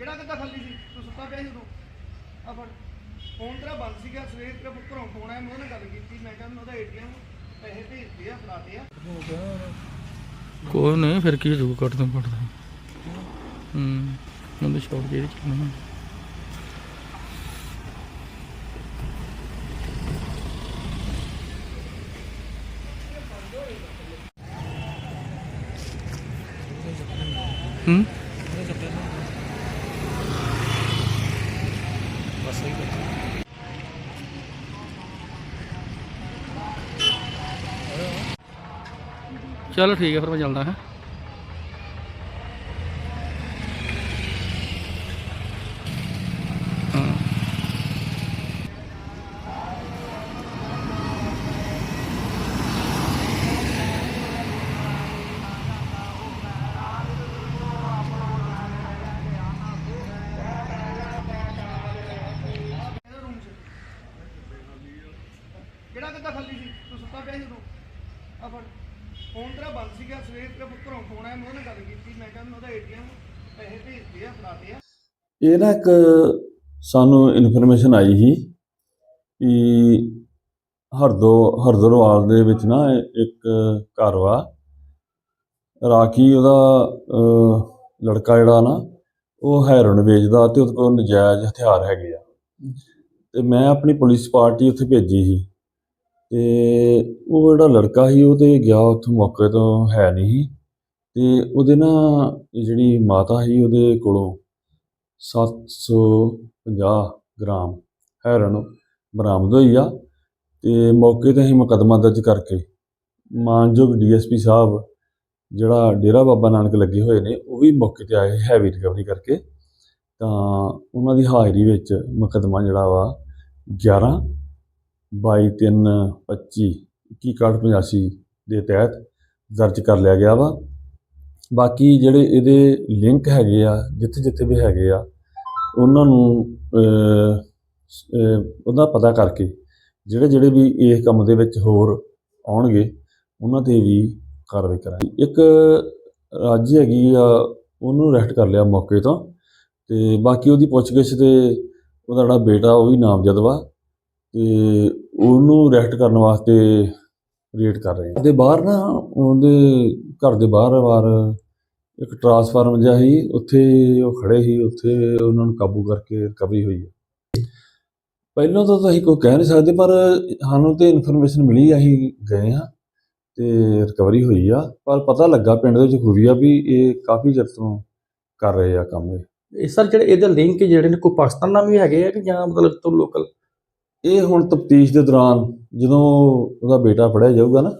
ਕਿਹੜਾ ਕਿੱਦਾਂ ਖਾਲੀ ਸੀ? ਤੂੰ ਸੁੱਤਾ ਪਿਆ ਸੀ ਉਦੋਂ। ਆ ਫੜ। ਫੋਨ ਤੇਰਾ ਬੰਦ ਸੀਗਾ, ਸਵੇਰ ਤੇਰਾ ਘਰੋਂ ਫੋਨ ਆਇਆ, ਮੈਂ ਉਹਦੇ ਨਾਲ ਗੱਲ ਕੀਤੀ। ਮੈਂ ਕਿਹਾ ਮੈਨੂੰ ਉਹਦਾ ਏਟੀਐਮ ਪੈਸੇ ਭੇਜਦੇ ਆ, ਫੜਾਤੇ ਆ। ਕੋਈ ਨਹੀਂ, ਫਿਰ ਕੀ ਜੂ ਕੱਟ ਦੋ ਕੱਟ ਦੋ ਹੂੰ, ਉਹਦੇ ਸ਼ੌਪ ਜਿਹੜੀ ਚੱਲਣਾ ਹੂੰ। ਚਲੋ ਠੀਕ ਹੈ ਫਿਰ ਮੈਂ ਚੱਲਦਾ ਹਾਂ ਹਾਂ ਇਹਦਾ ਰੂਮ 'ਚ ਕਿਹੜਾ ਕਿੱਦਾਂ ਖਾਲੀ ਸੀ ਤੂੰ ਸੁੱਤਾ ਪਿਆ ਸੀ ਉਦੋਂ। ਆ ਫੜ ਫੋਨ ਤੇਰਾ ਬੰਦ ਸੀਗਾ, ਸਵੇਰ ਤੇਰਾ ਘਰੋਂ ਫੋਨ ਆਇਆ, ਮੈਂ ਉਹਦੇ ਨਾਲ ਗੱਲ ਕੀਤੀ, ਮੈਂ ਕਿਹਾ ਮੈਨੂੰ ਉਹਦਾ ਏਟੀਐਮ ਪੈਸੇ ਭੇਜਦੇ ਆ ਫੜਾਤੇ ਆ। ਇਹ ਨਾ ਇੱਕ ਸਾਨੂੰ ਇਨਫੋਰਮੇਸ਼ਨ ਆਈ ਸੀ ਕਿ ਹਰਦੋ, ਹਰਦਰਵਾਲ ਦੇ ਵਿੱਚ ਨਾ ਇੱਕ ਘਰ ਵਾ। ਰਾਖੀ ਉਹਦਾ ਲੜਕਾ ਜਿਹੜਾ ਨਾ, ਉਹ ਹੈਰੋਨ ਵੇਚਦਾ ਤੇ ਉਹਦੇ ਕੋਲ ਨਜਾਇਜ਼ ਹਥਿਆਰ ਹੈਗੇ ਆ। ਤੇ ਮੈਂ ਆਪਣੀ ਪੁਲਿਸ ਪਾਰਟੀ ਉੱਥੇ ਭੇਜੀ ਸੀ। ਤੇ ਉਹ ਜਿਹੜਾ ਲੜਕਾ ਸੀ, ਉਹ ਤੇ ਗਿਆ ਉੱਥੋਂ ਮੌਕੇ ਤੋਂ ਹੈ ਨਹੀਂ ਸੀ। ਤੇ ਉਹਦੇ ਨਾ ਜਿਹੜੀ ਮਾਤਾ ਸੀ, ਉਹਦੇ ਕੋਲੋਂ 750 ਗ੍ਰਾਮ ਹੈਰਨ ਬਰਾਮਦ ਹੋਈ ਆ ਤੇ ਮੌਕੇ ਤੇ ਅਸੀਂ ਮੁਕੱਦਮਾ ਦਰਜ ਕਰਕੇ ਮਾਨਯੋਗ ਡੀਐਸਪੀ ਸਾਹਿਬ, ਜਿਹੜਾ ਡੇਰਾ ਬਾਬਾ ਨਾਨਕ ਲੱਗੇ ਹੋਏ ਨੇ, ਉਹ ਵੀ ਮੌਕੇ ਤੇ ਆਏ ਹੈਵੀ ਰਿਕਵਰੀ ਕਰਕੇ। ਤਾਂ ਉਹਨਾਂ ਦੀ ਹਾਜ਼ਰੀ ਵਿੱਚ ਮੁਕੱਦਮਾ ਜਿਹੜਾ ਵਾ 11 22 3 25 21 85 ਦੇ ਤਹਿਤ ਦਰਜ ਕਰ ਲਿਆ ਗਿਆ ਵਾ। ਬਾਕੀ ਜਿਹੜੇ ਇਹਦੇ ਲਿੰਕ ਹੈਗੇ ਆ, ਜਿੱਥੇ ਜਿੱਥੇ ਵੀ ਹੈਗੇ ਆ, ਉਹਨਾਂ ਨੂੰ ਉਹਦਾ ਪਤਾ ਕਰਕੇ ਜਿਹੜੇ ਜਿਹੜੇ ਵੀ ਇਸ ਕੰਮ ਦੇ ਵਿੱਚ ਹੋਰ ਆਉਣਗੇ, ਉਹਨਾਂ ਤੇ ਵੀ ਕਾਰਵਾਈ ਕਰਾਂਗੇ। ਇੱਕ ਰਾਜੀ ਹੈਗੀ ਆ, ਉਹਨੂੰ ਅਰੈਸਟ ਕਰ ਲਿਆ ਮੌਕੇ ਤੋਂ ਤੇ ਬਾਕੀ ਉਹਦੀ ਪੁੱਛਗਿੱਛ ਤੇ ਉਹਦਾ ਜਿਹੜਾ ਬੇਟਾ ਉਹ ਵੀ ਨਾਮਜ਼ਦ ਵਾ। ਤੇ ਉਹਨੂੰ ਅਰੈਸਟ ਕਰਨ ਵਾਸਤੇ ਰੇਟ ਕਰ ਰਹੇ ਆ ਤੇ ਬਾਹਰ ਨਾ, ਉਹਦੇ ਘਰ ਦੇ ਬਾਹਰ ਬਾਹਰ ਇੱਕ ਟਰਾਂਸਫਾਰਮ ਜਿਹਾ ਸੀ, ਉੱਥੇ ਉਹ ਖੜੇ ਸੀ, ਉੱਥੇ ਉਹਨਾਂ ਨੂੰ ਕਾਬੂ ਕਰਕੇ ਰਿਕਵਰੀ ਹੋਈ ਹੈ। ਪਹਿਲਾਂ ਤਾਂ ਅਸੀਂ ਕੋਈ ਕਹਿ ਨਹੀਂ ਸਕਦੇ, ਪਰ ਸਾਨੂੰ ਤੇ ਇਨਫੋਰਮੇਸ਼ਨ ਮਿਲੀ, ਅਸੀਂ ਗਏ ਹਾਂ ਤੇ ਰਿਕਵਰੀ ਹੋਈ ਆ। ਪਰ ਪਤਾ ਲੱਗਾ ਪਿੰਡ ਦੇ ਵਿੱਚ ਖੂਬੀ ਆ ਵੀ ਇਹ ਕਾਫੀ ਚਿਰ ਤੋਂ ਕਰ ਰਹੇ ਆ ਕੰਮ ਇਹ। ਇਹ ਸਰ ਜਿਹੜੇ ਇਹਦੇ ਲਿੰਕ ਜਿਹੜੇ ਨੇ, ਕੋਈ ਪਾਕਿਸਤਾਨ ਨਾਲ ਵੀ ਹੈਗੇ ਆ ਕਿ ਜਾਂ ਮਤਲਬ ਤੋਂ ਲੋਕਲ ਇਹ ਹੁਣ ਤਫਤੀਸ਼ ਦੇ ਦੌਰਾਨ ਜਦੋਂ ਉਹਦਾ ਬੇਟਾ ਫੜਿਆ ਜਾਊਗਾ ਨਾ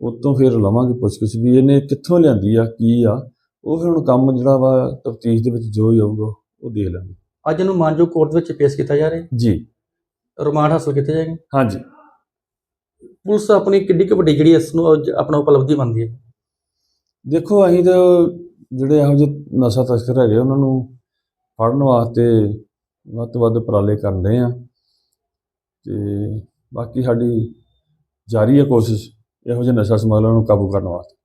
ਉਤੋਂ ਫਿਰ ਲਵਾਂਗੇ ਪੁੱਛਗਿੱਛ ਵੀ ਇਹਨੇ ਕਿੱਥੋਂ ਲਿਆਂਦੀ ਆ ਕੀ ਆ ਉਹ ਫਿਰ ਹੁਣ ਕੰਮ ਜਿਹੜਾ ਵਾ ਤਫਤੀਸ਼ ਦੇ ਵਿੱਚ ਜੋ ਹੀ ਆਊਗਾ ਉਹ ਦੇਖ ਲਾਂਗੇ। ਅੱਜ ਇਹਨੂੰ ਮਾਨਜੋ ਕੋਰਟ ਵਿੱਚ ਪੇਸ਼ ਕੀਤਾ ਜਾ ਰਿਹਾ ਜੀ। ਰਿਮਾਂਡ ਹਾਸਲ ਕੀਤੇ ਜਾਏਗੇ? ਹਾਂਜੀ। ਪੁਲਿਸ ਆਪਣੀ ਕਿੱਡੀ ਕੁ ਵੱਡੀ ਜਿਹੜੀ ਇਸ ਨੂੰ ਆਪਣਾ ਉਪਲਬਧੀ ਮੰਨਦੀ ਹੈ? ਦੇਖੋ ਅਸੀਂ ਤਾਂ ਜਿਹੜੇ ਇਹੋ ਜਿਹੇ ਨਸ਼ਾ ਤਸਕਰ ਹੈਗੇ ਉਹਨਾਂ ਨੂੰ ਫੜਨ ਵਾਸਤੇ ਵੱਧ ਤੋਂ ਵੱਧ ਉਪਰਾਲੇ ਕਰਦੇ ਆ। ਤੇ ਬਾਕੀ ਸਾਡੀ ਜਾਰੀ ਹੈ ਕੋਸ਼ਿਸ਼ ਇਹੋ ਜਿਹੇ ਨਸ਼ਾ ਸਮਗਲਰਾਂ ਨੂੰ ਕਾਬੂ ਕਰਨ ਵਾਸਤੇ।